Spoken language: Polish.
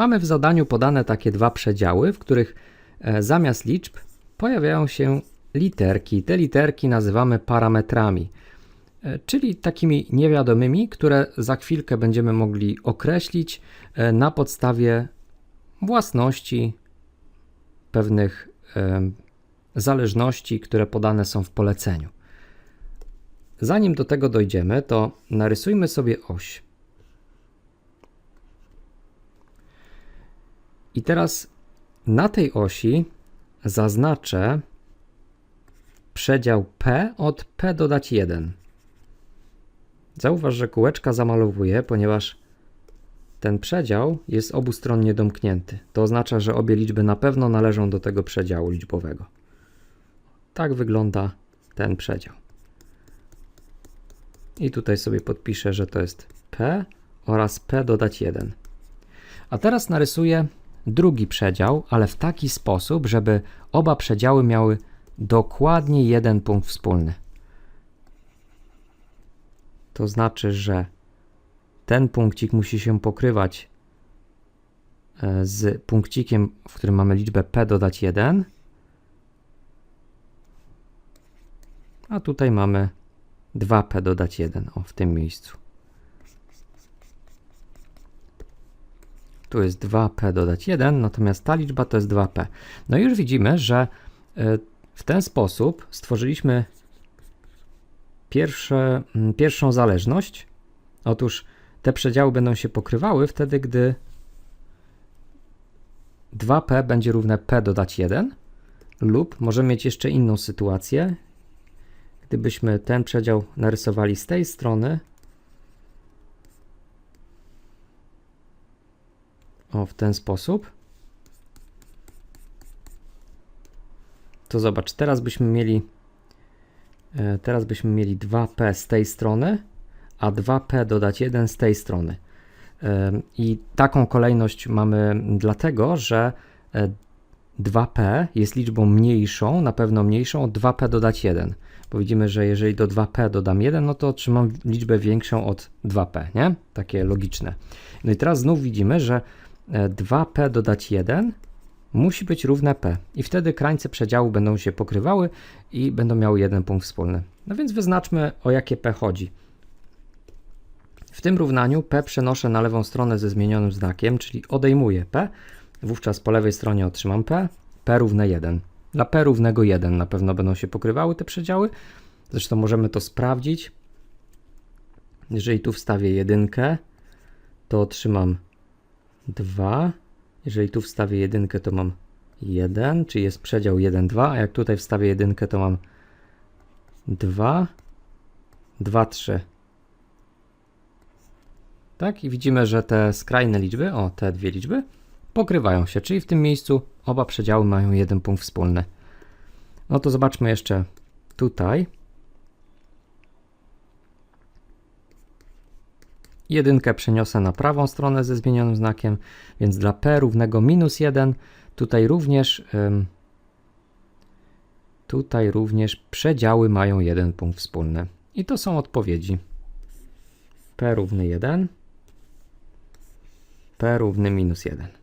Mamy w zadaniu podane takie dwa przedziały, w których e, zamiast liczb pojawiają się literki. Te literki nazywamy parametrami, e, czyli takimi niewiadomymi, które za chwilkę będziemy mogli określić e, na podstawie własności pewnych zależności, które podane są w poleceniu. Zanim do tego dojdziemy, to narysujmy sobie oś. I teraz na tej osi zaznaczę przedział P od P dodać 1. Zauważ, że kółeczka zamalowuję, ponieważ ten przedział jest obustronnie domknięty. To oznacza, że obie liczby na pewno należą do tego przedziału liczbowego. Tak wygląda ten przedział. I tutaj sobie podpiszę, że to jest P oraz P dodać 1. A teraz narysuję drugi przedział, ale w taki sposób, żeby oba przedziały miały dokładnie jeden punkt wspólny. To znaczy, że ten punkcik musi się pokrywać e, z punkcikiem, w którym mamy liczbę p dodać 1. A tutaj mamy 2p dodać 1, o w tym miejscu. Tu jest 2p dodać 1, natomiast ta liczba to jest 2p. No i już widzimy, że e, w ten sposób stworzyliśmy pierwsze, pierwszą zależność. Otóż te przedziały będą się pokrywały wtedy, gdy 2p będzie równe p dodać 1 lub możemy mieć jeszcze inną sytuację. Gdybyśmy ten przedział narysowali z tej strony, o w ten sposób, to zobacz, teraz byśmy mieli e, teraz byśmy mieli 2p z tej strony, a 2p dodać 1 z tej strony. E, I taką kolejność mamy dlatego, że e, 2p jest liczbą mniejszą, na pewno mniejszą od 2p dodać 1. Bo widzimy, że jeżeli do 2p dodam 1, no to otrzymam liczbę większą od 2p, nie? Takie logiczne. No i teraz znów widzimy, że e, 2p dodać 1 musi być równe p. I wtedy krańce przedziału będą się pokrywały i będą miały jeden punkt wspólny. No więc wyznaczmy o jakie p chodzi. W tym równaniu p przenoszę na lewą stronę ze zmienionym znakiem, czyli odejmuję p. Wówczas po lewej stronie otrzymam p, p równe 1. Dla p równego 1 na pewno będą się pokrywały te przedziały. Zresztą możemy to sprawdzić. Jeżeli tu wstawię jedynkę, to otrzymam 2. Jeżeli tu wstawię jedynkę, to mam 1, czyli jest przedział 1, 2, a jak tutaj wstawię jedynkę, to mam 2, 2, 3. Tak, i widzimy, że te skrajne liczby, o te dwie liczby, pokrywają się, czyli w tym miejscu oba przedziały mają jeden punkt wspólny. No to zobaczmy jeszcze tutaj. Jedynkę przeniosę na prawą stronę ze zmienionym znakiem, więc dla p równego minus 1 tutaj również tutaj również przedziały mają jeden punkt wspólny. I to są odpowiedzi. p równy 1, p równy minus 1.